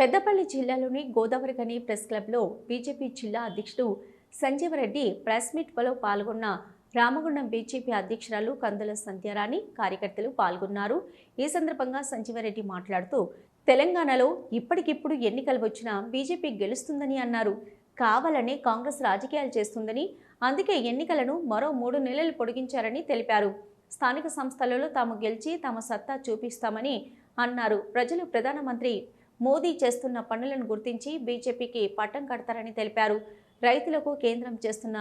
పెద్దపల్లి జిల్లాలోని గోదావరికని ప్రెస్ క్లబ్లో బీజేపీ జిల్లా అధ్యక్షుడు సంజీవరెడ్డి ప్రెస్ మీట్లో పాల్గొన్న రామగుండం బీజేపీ అధ్యక్షురాలు కందుల సంధ్యారాణి కార్యకర్తలు పాల్గొన్నారు. ఈ సందర్భంగా సంజీవరెడ్డి మాట్లాడుతూ తెలంగాణలో ఇప్పటికిప్పుడు ఎన్నికలు వచ్చినా బీజేపీ గెలుస్తుందని అన్నారు. కావాలనే కాంగ్రెస్ రాజకీయాలు చేస్తుందని అందుకే ఎన్నికలను మరో మూడు నెలలు పొడిగించారని తెలిపారు. స్థానిక సంస్థలలో తాము గెలిచి తమ సత్తా చూపిస్తామని అన్నారు. ప్రజలు ప్రధానమంత్రి మోదీ చేస్తున్న పనులను గుర్తించి బీజేపీకి పట్టం కడతారని తెలిపారు. రైతులకు కేంద్రం చేస్తున్న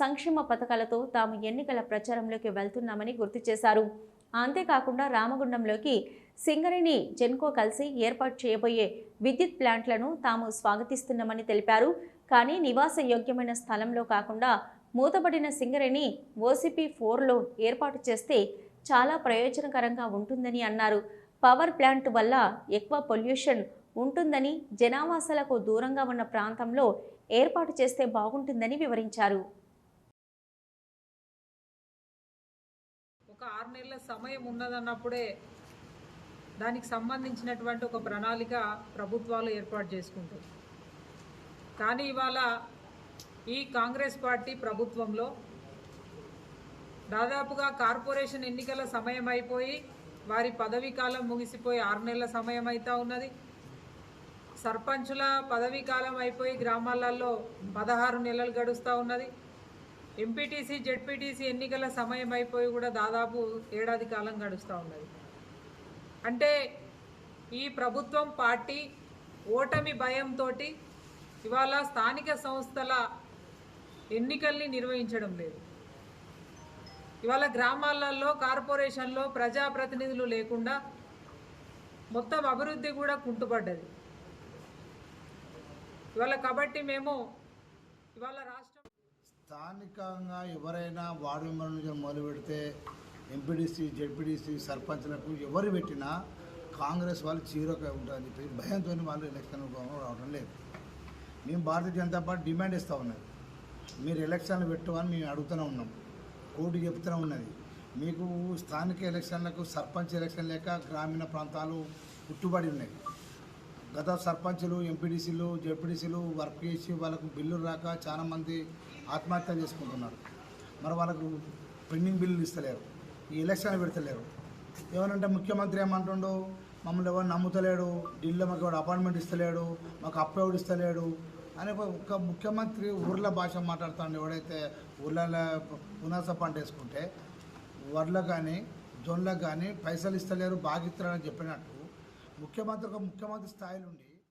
సంక్షేమ పథకాలతో తాము ఎన్నికల ప్రచారంలోకి వెళ్తున్నామని గుర్తు చేశారు. అంతేకాకుండా రామగుండంలోకి సింగరేణి జెన్కో కలిసి ఏర్పాటు చేయబోయే విద్యుత్ ప్లాంట్లను తాము స్వాగతిస్తున్నామని తెలిపారు. కానీ నివాస యోగ్యమైన స్థలంలో కాకుండా మూతబడిన సింగరేణి ఓసీపీ ఫోర్లో ఏర్పాటు చేస్తే చాలా ప్రయోజనకరంగా ఉంటుందని అన్నారు. పవర్ ప్లాంట్ వల్ల ఎక్కువ పొల్యూషన్ ఉంటుందని జనావాసాలకు దూరంగా ఉన్న ప్రాంతంలో ఏర్పాటు చేస్తే బాగుంటుందని వివరించారు. ఒక ఆరు నెలల సమయం ఉన్నదన్నప్పుడే దానికి సంబంధించినటువంటి ఒక ప్రణాళిక ప్రభుత్వాలు ఏర్పాటు చేసుకుంటాయి కానీ ఇవాళ ఈ కాంగ్రెస్ పార్టీ ప్రభుత్వంలో దాదాపుగా కార్పొరేషన్ ఎన్నికల సమయం అయిపోయి వారి పదవీ కాలం ముగిసిపోయి ఆరు నెలల సమయం అవుతా ఉన్నది. సర్పంచుల పదవీ కాలం అయిపోయి గ్రామాలలో పదహారు నెలలు గడుస్తూ ఉన్నది. ఎంపీటీసీ జెడ్పీటీసీ ఎన్నికల సమయం అయిపోయి కూడా దాదాపు ఏడాది కాలం గడుస్తూ ఉన్నది. అంటే ఈ ప్రభుత్వం పార్టీ ఓటమి భయంతో ఇవాళ స్థానిక సంస్థల ఎన్నికల్ని నిర్వహించడం లేదు. ఇవాళ గ్రామాలలో కార్పొరేషన్లో ప్రజాప్రతినిధులు లేకుండా మొత్తం అభివృద్ధి కూడా కుంటుపడ్డది. ఇవాళ కాబట్టి మేము ఇవాళ రాష్ట్రం స్థానికంగా ఎవరైనా వార్డు మెంబర్ నుంచి మొదలు పెడితే ఎంపీడీసీ జెడ్పీడీసీ సర్పంచ్లకు ఎవరు పెట్టినా కాంగ్రెస్ వాళ్ళు చీరక ఉంటారని చెప్పి భయంతో వాళ్ళు ఎలక్షన్ రావడం లేదు. మేము భారతీయ జనతా పార్టీ డిమాండ్ ఇస్తూ ఉన్నది మీరు ఎలక్షన్లు పెట్టమని మేము అడుగుతూనే ఉన్నాం. కోర్టు చెప్తూనే ఉన్నది. మీకు స్థానిక ఎలక్షన్లకు సర్పంచ్ ఎలక్షన్ లేక గ్రామీణ ప్రాంతాలు పుట్టుబడి ఉన్నాయి. గత సర్పంచులు ఎంపీడీసీలు జెడ్పీడీసీలు వర్క్ చేసి వాళ్ళకు బిల్లులు రాక చాలామంది ఆత్మహత్య చేసుకుంటున్నారు. మరి వాళ్ళకు పెండింగ్ బిల్లులు ఇస్తలేరు ఈ ఎలక్షన్ పెడతలేరు. ఏమనంటే ముఖ్యమంత్రి ఏమంటుండో మమ్మల్ని ఎవరు నమ్ముతలేడు ఢిల్లీలో మాకు ఎవరు అపాయింట్మెంట్ ఇస్తలేడు మాకు అప్రూవ్డ్ ఇస్తలేడు అని ఒక- ఒక ముఖ్యమంత్రి ఊర్ల భాష మాట్లాడుతాడు ఎవడైతే ఊర్లలో పునాస పంట వేసుకుంటే వడ్లకు కానీ జొన్లకు కానీ పైసలు ఇస్తలేరు బాగా ఇస్తారని చెప్పినట్టు. ముఖ్యమంత్రి ఒక ముఖ్యమంత్రి స్థాయిలో ఉండి